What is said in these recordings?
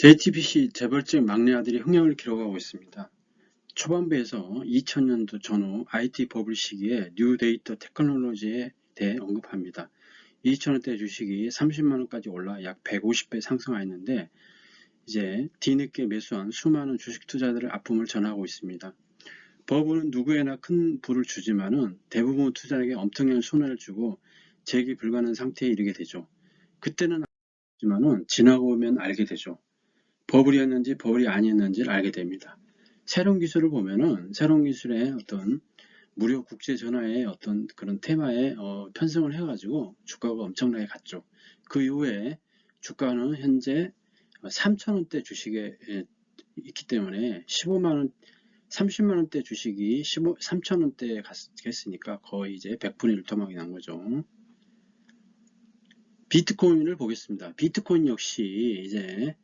JTBC 재벌집 막내 아들이 흥행을 기록하고 있습니다. 초반부에서 2000년도 전후 IT 버블 시기에 뉴 데이터 테크놀로지에 대해 언급합니다. 2,000원대 주식이 30만원까지 올라 약 150배 상승하였는데 이제 뒤늦게 매수한 수많은 주식 투자들의 아픔을 전하고 있습니다. 버블은 누구에나 큰 부를 주지만은 대부분 투자에게 엄청난 손해를 주고 재기 불가능한 상태에 이르게 되죠. 그때는 알지만은 지나고 보면 알게 되죠. 버블이었는지 버블이 아니었는지를 알게 됩니다. 새로운 기술을 보면은 새로운 기술의 어떤 무료 국제 전화의 어떤 그런 테마에 어, 편성을 해가지고 주가가 엄청나게 갔죠. 그 이후에 주가는 현재 3천원대 주식에 에, 있기 때문에 15만원, 30만원대 주식이 15, 3천원대에 갔으니까 거의 이제 100분의 1 토막이 난 거죠. 비트코인을 보겠습니다. 비트코인 역시 이제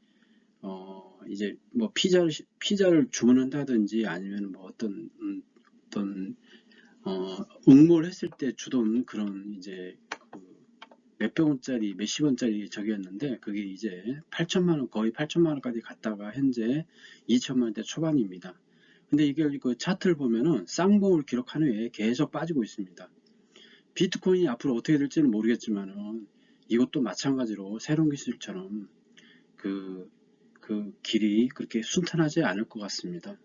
어, 이제 뭐 피자를 피자를 주문한다든지 아니면 뭐 어떤 음, 어떤 어, 응모를 했을 때 주던 그런 이제 그 몇백 원짜리 몇십 원짜리 적이었는데 그게 이제 8천만 원 거의 8천만 원까지 갔다가 현재 2천만 원대 초반입니다. 근데 이게 그 차트를 보면은 쌍봉을 기록한 후에 계속 빠지고 있습니다. 비트코인이 앞으로 어떻게 될지는 모르겠지만은 이것도 마찬가지로 새로운 기술처럼 그, 그 길이 그렇게 순탄하지 않을 것 같습니다.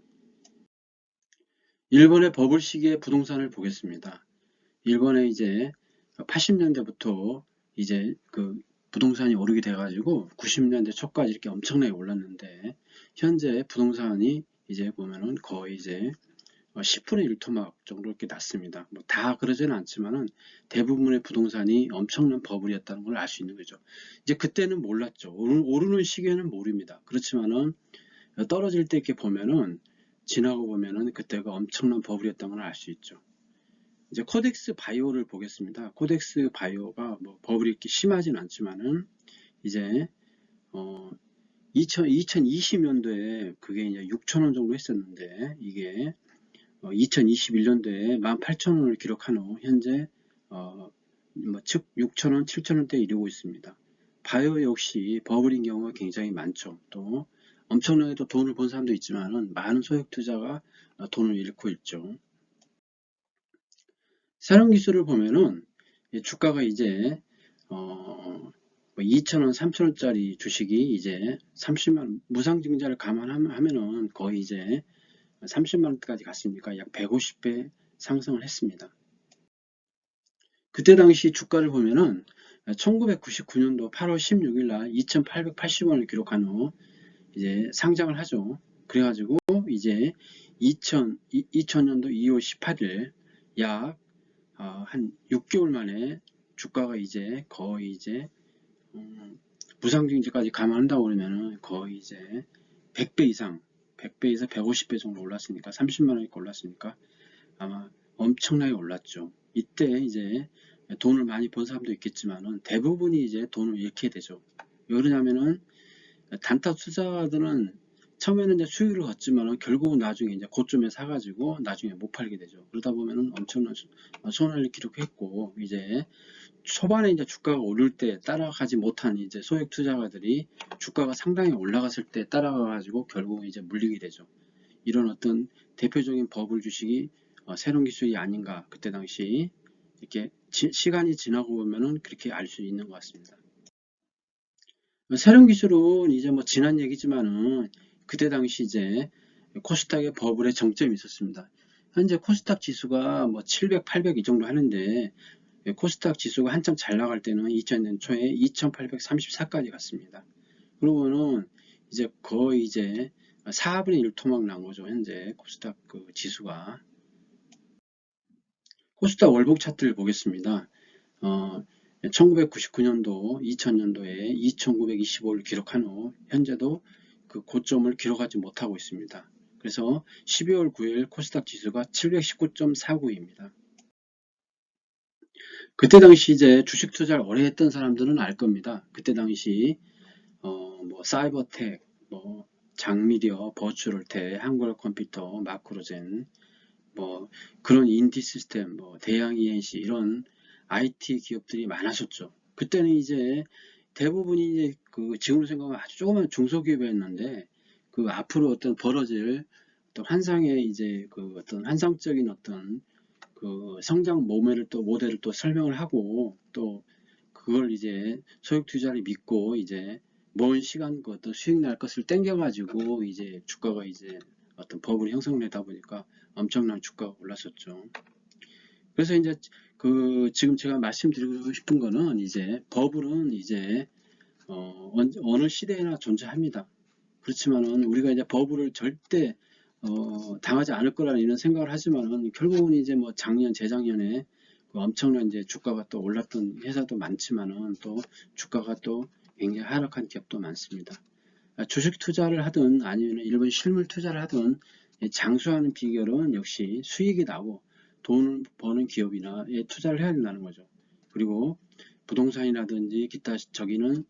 일본의 버블 시기의 부동산을 보겠습니다. 일본에 이제 80년대부터 이제 그 부동산이 오르게 돼가지고 90년대 초까지 이렇게 엄청나게 올랐는데 현재 부동산이 이제 보면은 거의 이제 10분의 1 토막 정도 이렇게 났습니다. 뭐 다 그러지는 않지만은 대부분의 부동산이 엄청난 버블이었다는 걸 알 수 있는 거죠. 이제 그때는 몰랐죠. 오르는 시기에는 모릅니다. 그렇지만은 떨어질 때 이렇게 보면은 지나고 보면은 그때가 엄청난 버블이었다는 걸 알 수 있죠. 이제 코덱스 바이오를 보겠습니다. 코덱스 바이오가 뭐 버블이 이렇게 심하진 않지만은 이제 어 2000, 2020년도에 그게 이제 6천원 정도 했었는데 이게 2021년도에 어, 18,000원을 기록한 후 현재 어, 뭐, 즉 6,000원, 7,000원대 이르고 있습니다. 바이오 역시 버블인 경우가 굉장히 많죠. 또 엄청나게 또 돈을 번 사람도 있지만 많은 소액 투자가 돈을 잃고 있죠. 새로운 기술을 보면은 주가가 이제 어, 2,000원, 뭐 3,000원짜리 주식이 이제 30만 무상증자를 감안하면은 거의 이제 30만원까지 갔으니까 약 150배 상승을 했습니다. 그때 당시 주가를 보면은 1999년도 8월 16일 날 2880원을 기록한 후 이제 상장을 하죠. 그래가지고 이제 2000, 2000년도 2월 18일 약한 어, 6개월 만에 주가가 이제 거의 이제 음, 무상증자까지 감안한다고 그러면은 거의 이제 100배 이상 100배에서 150배 정도 올랐으니까 30만원이 올랐으니까 아마 엄청나게 올랐죠. 이때 이제 돈을 많이 번 사람도 있겠지만은 대부분이 이제 돈을 잃게 되죠. 왜 그러냐면은 단타 투자들은 처음에는 이제 수익을 걷지만은 결국은 나중에 이제 고점에 사가지고 나중에 못 팔게 되죠. 그러다 보면은 엄청난 손해를 기록했고 이제 초반에 이제 주가가 오를 때 따라가지 못한 이제 소액 투자가들이 주가가 상당히 올라갔을 때 따라가 가지고 결국 이제 물리게 되죠. 이런 어떤 대표적인 버블 주식이 어, 새로운 기술이 아닌가 그때 당시 이렇게 지, 시간이 지나고 보면은 그렇게 알 수 있는 것 같습니다. 새로운 기술은 이제 뭐 지난 얘기지만은 그때 당시 이제 코스닥의 버블의 정점이 있었습니다. 현재 코스닥 지수가 뭐 700, 800 이 정도 하는데 예, 코스닥 지수가 한참 잘 나갈 때는 2000년 초에 2834까지 갔습니다. 그러고는 이제 거의 이제 4분의 1 토막 난 거죠. 현재 코스닥 그 지수가. 코스닥 월북 차트를 보겠습니다. 어, 1999년도, 2000년도에 2925를 기록한 후 현재도 그 고점을 기록하지 못하고 있습니다. 그래서 12월 9일 코스닥 지수가 719.49입니다. 그때 당시 이제 주식 투자를 오래 했던 사람들은 알 겁니다. 그때 당시 어, 뭐 사이버텍, 뭐 장미디어, 버추럴텍, 한국어 컴퓨터, 마크로젠, 뭐 그런 인디 시스템, 뭐 대양 ENC 이런 IT 기업들이 많았었죠. 그때는 이제 대부분이 이제 그 지금으로 생각하면 아주 조그만 중소기업이었는데 그 앞으로 어떤 벌어질 어떤 환상의 이제 그 어떤 환상적인 어떤 그 성장 모델을 또 모델을 또 설명을 하고 또 그걸 이제 소액 투자를 믿고 이제 먼 시간 그 어떤 수익 날 것을 땡겨 가지고 이제 주가가 이제 어떤 버블이 형성되다 보니까 엄청난 주가가 올랐었죠. 그래서 이제 그 지금 제가 말씀드리고 싶은 거는 이제 버블은 이제 어, 언- 어느 시대에나 존재합니다. 그렇지만은 우리가 이제 버블을 절대 어, 당하지 않을 거라는 이런 생각을 하지만은 결국은 이제 뭐 작년 재작년에 그 엄청난 이제 주가가 또 올랐던 회사도 많지만은 또 주가가 또 굉장히 하락한 기업도 많습니다. 아, 주식 투자를 하든 아니면 일본 실물 투자를 하든 이 장수하는 비결은 역시 수익이 나고 돈을 버는 기업이나 에 투자를 해야 된다는 거죠. 그리고 부동산이라든지 기타 저기는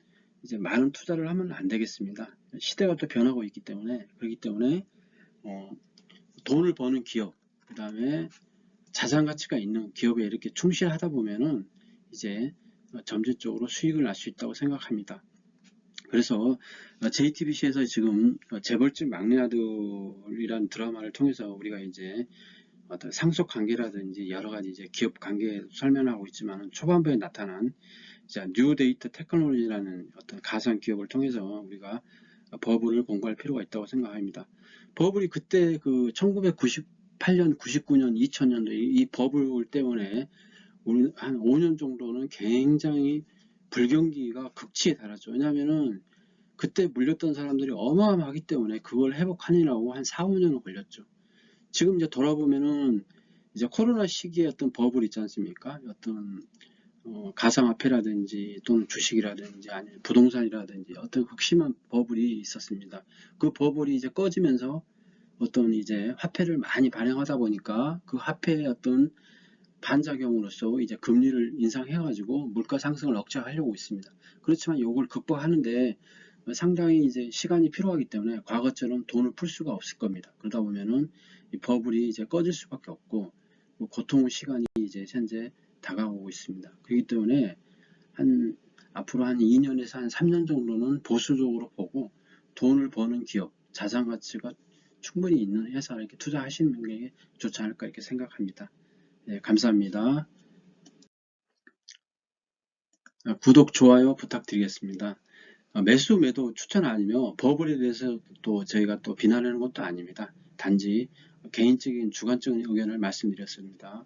이제 많은 투자를 하면 안 되겠습니다. 시대가 또 변하고 있기 때문에 그렇기 때문에 어, 돈을 버는 기업, 그 다음에 자산 가치가 있는 기업에 이렇게 충실하다 보면은 이제 점진적으로 수익을 날 수 있다고 생각합니다. 그래서 JTBC에서 지금 재벌집 막내 아들이라는 드라마를 통해서 우리가 이제 어떤 상속 관계라든지 여러 가지 이제 기업 관계 설명하고 있지만 초반부에 나타난 뉴 데이터 테크놀로지라는 어떤 가상 기업을 통해서 우리가 버블을 공부할 필요가 있다고 생각합니다. 버블이 그때 그 1998년, 99년, 2000년도 이, 이 버블 때문에 우리 한 5년 정도는 굉장히 불경기가 극치에 달았죠. 왜냐하면은 그때 물렸던 사람들이 어마어마하기 때문에 그걸 회복하느라고 한 4, 5년은 걸렸죠. 지금 이제 돌아보면은 이제 코로나 시기에 어떤 버블 있지 않습니까? 어떤 어, 가상화폐라든지 또는 주식이라든지 아니면 부동산이라든지 어떤 극심한 버블이 있었습니다. 그 버블이 이제 꺼지면서 어떤 이제 화폐를 많이 발행하다 보니까 그 화폐의 어떤 반작용으로서 이제 금리를 인상해가지고 물가 상승을 억제하려고 있습니다. 그렇지만 이걸 극복하는데 상당히 이제 시간이 필요하기 때문에 과거처럼 돈을 풀 수가 없을 겁니다. 그러다 보면은 이 버블이 이제 꺼질 수밖에 없고 뭐 고통의 시간이 이제 현재 다가오고 있습니다. 그렇기 때문에 한 앞으로 한 2년에서 한 3년 정도는 보수적으로 보고 돈을 버는 기업, 자산 가치가 충분히 있는 회사에 이렇게 투자하시는 게 좋지 않을까 이렇게 생각합니다. 네, 감사합니다. 아, 구독, 좋아요 부탁드리겠습니다. 아, 매수, 매도 추천 아니며 버블에 대해서 또 저희가 또 비난하는 것도 아닙니다. 단지 개인적인 주관적인 의견을 말씀드렸습니다.